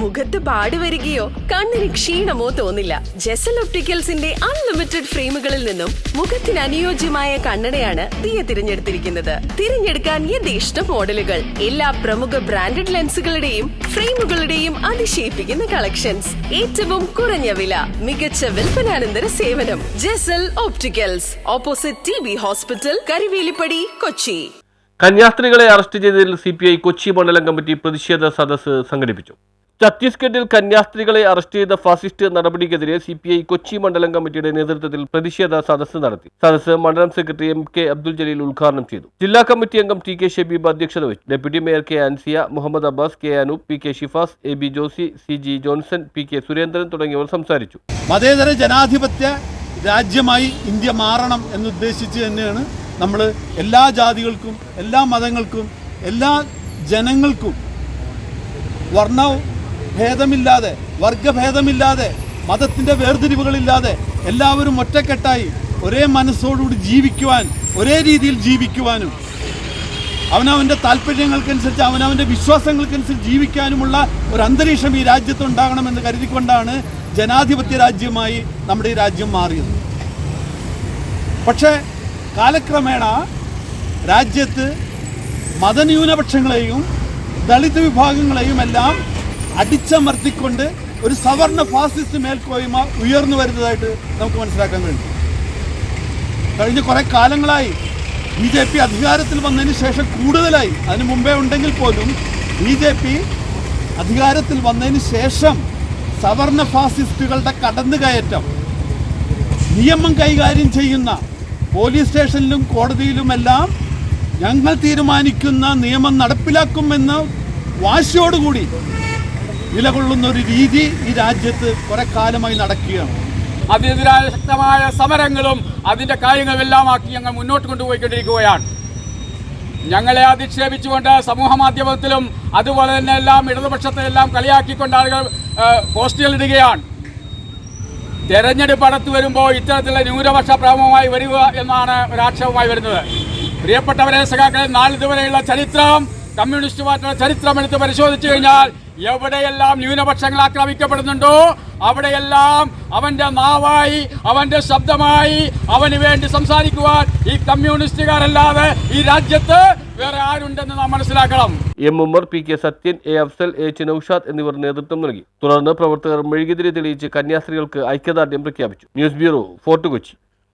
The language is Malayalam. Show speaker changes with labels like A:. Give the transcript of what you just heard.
A: മുഖത്ത് പാടി വരികയോ കണ്ണിന് ക്ഷീണമോ തോന്നില്ല. ജെസൽ ഒപ്റ്റിക്കൽസിന്റെ അൺലിമിറ്റഡ് ഫ്രെയിമുകളിൽ നിന്നും മുഖത്തിന് അനുയോജ്യമായ കണ്ണടയാണ് ദിയ തിരഞ്ഞെടുത്തിരിക്കുന്നത്. തിരഞ്ഞെടുക്കാൻ യഥേഷ്ട മോഡലുകൾ. എല്ലാ പ്രമുഖ ബ്രാൻഡഡ് ലെൻസുകളുടെയും ഫ്രെയിമുകളുടെയും അതിശയിപ്പിക്കുന്ന കളക്ഷൻസ്. ഏറ്റവും കുറഞ്ഞ വില മികച്ച വിൽപ്പനാനന്തര സേവനം. Jesal opticals opposite T B hospital Karivelippady Kochi.
B: കന്യാസ്ത്രീകളെ arrest ചെയ്തതിൽ സി പി ഐ കൊച്ചി മണ്ഡലം കമ്മിറ്റി പ്രതിഷേധ സദസ്സ് സംഘടിപ്പിച്ചു. ഛത്തീസ്ഗഡിൽ കന്യാസ്ത്രീകളെ അറസ്റ്റ് ചെയ്ത ഫാസിസ്റ്റ് നടപടിക്കെതിരെ സി പി ഐ കൊച്ചി മണ്ഡലം കമ്മിറ്റിയുടെ നേതൃത്വത്തിൽ പ്രതിഷേധ സദസ്സ് നടത്തി. സദസ്സ് മണ്ഡലം secretary M K Abdul Jaleel ഉദ്ഘാടനം ചെയ്തു. ജില്ലാ കമ്മിറ്റി അംഗം ടി കെ ഷബീബ് അധ്യക്ഷത വഹിച്ചു. Deputy mayor K Ansiya Muhammad Abbas K Anoop P K Shifas A B Josy C G Johnson P K Surendran തുടങ്ങിയവർ സംസാരിച്ചു.
C: മതേതര ജനാധിപത്യ രാജ്യമായി ഇന്ത്യ മാറണം എന്നുദ്ദേശിച്ച് തന്നെയാണ് നമ്മൾ എല്ലാ ജാതികൾക്കും എല്ലാ മതങ്ങൾക്കും എല്ലാ ജനങ്ങൾക്കും വർണ ഭേദമില്ലാതെ വർഗഭേദമില്ലാതെ മതത്തിന്റെ വേർതിരിവുകളില്ലാതെ എല്ലാവരും ഒറ്റക്കെട്ടായി ഒരേ മനസ്സോടുകൂടി ജീവിക്കുവാൻ ഒരേ രീതിയിൽ ജീവിക്കുവാനും അവനവന്റെ താല്പര്യങ്ങൾക്കനുസരിച്ച് അവനവന്റെ വിശ്വാസങ്ങൾക്കനുസരിച്ച് ജീവിക്കാനുമുള്ള ഒരു അന്തരീക്ഷം ഈ രാജ്യത്ത് ഉണ്ടാകണമെന്ന് കരുതിക്കൊണ്ടാണ് ജനാധിപത്യ രാജ്യമായി നമ്മുടെ ഈ രാജ്യം മാറിയത്. പക്ഷേ കാലക്രമേണ രാജ്യത്ത് മതന്യൂനപക്ഷങ്ങളെയും ദളിത് വിഭാഗങ്ങളെയും എല്ലാം അടിച്ചമർത്തിക്കൊണ്ട് ഒരു സവർണ ഫാസിസ്റ്റ് മേൽക്കോയ്മ ഉയർന്നു വരുന്നതായിട്ട് നമുക്ക് മനസ്സിലാക്കാൻ കഴിയും. കഴിഞ്ഞ കുറെ കാലങ്ങളായി ബി ജെ പി അധികാരത്തിൽ വന്നതിന് ശേഷം കൂടുതലായി അതിന് മുമ്പേ ഉണ്ടെങ്കിൽ പോലും ബി ജെ പി അധികാരത്തിൽ വന്നതിന് ശേഷം സവർണ ഫാസിസ്റ്റുകളുടെ കടന്നുകയറ്റം നിയമം കൈകാര്യം ചെയ്യുന്ന പോലീസ് സ്റ്റേഷനിലും കോടതിയിലുമെല്ലാം ഞങ്ങൾ തീരുമാനിക്കുന്ന നിയമം നടപ്പിലാക്കുമെന്ന് വാശിയോടുകൂടി നിലകൊള്ളുന്ന ഒരു രീതി ഈ രാജ്യത്ത് കുറെ കാലമായി നടക്കുകയാണ്.
D: അതിനെതിരായ ശക്തമായ സമരങ്ങളും അതിന്റെ കാര്യങ്ങളെല്ലാം ആക്കി ഞങ്ങൾ മുന്നോട്ട് കൊണ്ടുപോയിക്കൊണ്ടിരിക്കുകയാണ്. ഞങ്ങളെ അധിക്ഷേപിച്ചുകൊണ്ട് സമൂഹ മാധ്യമത്തിലും അതുപോലെ തന്നെ എല്ലാം ഇടതുപക്ഷത്തെ എല്ലാം കളിയാക്കിക്കൊണ്ട് ആളുകൾ പോസ്റ്റുകളിടുകയാണ് തെരഞ്ഞെടുപ്പ് അടുത്ത് വരുമ്പോൾ ഇത്തരത്തിലുള്ള ന്യൂനപക്ഷ പ്രേമമായി വരിക എന്നാണ് ഒരാക്ഷേപമായി വരുന്നത്. പ്രിയപ്പെട്ടവരെ സഖാക്കളെ നാളിതുവരെയുള്ള ചരിത്രം കമ്മ്യൂണിസ്റ്റ് പാർട്ടിയുടെ ചരിത്രം എടുത്ത് പരിശോധിച്ചു കഴിഞ്ഞാൽ എവിടെയെല്ലാം ന്യൂനപക്ഷങ്ങൾ ആക്രമിക്കപ്പെടുന്നുണ്ടോ അവിടെയെല്ലാം അവന്റെ നാവായി അവന്റെ ശബ്ദമായി അവന് വേണ്ടി സംസാരിക്കുവാൻ ഈ കമ്മ്യൂണിസ്റ്റുകാരല്ലാതെ ഈ രാജ്യത്ത് വേറെ ആരുണ്ടെന്ന് നാം മനസ്സിലാക്കണം.
B: M Ummer P K Sathyan A Afsal A H Noushad എന്നിവർ നേതൃത്വം നൽകി. തുടർന്ന് പ്രവർത്തകർ മെഴുകുതിരി തെളിയിച്ച് കന്യാസ്ത്രീകൾക്ക് ഐക്യദാർഢ്യം പ്രഖ്യാപിച്ചു. News bureau Fort Kochi.